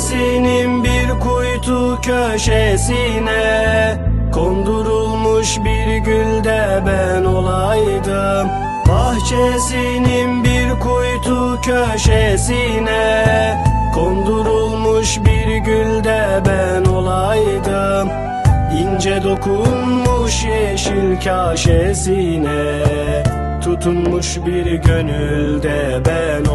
Bahçesinin bir kuytu köşesine Kondurulmuş bir gülde ben olaydım. Bahçesinin bir kuytu köşesine Kondurulmuş bir gülde ben olaydım. İnce dokunmuş yeşil kaşesine Tutunmuş bir gönülde ben olaydım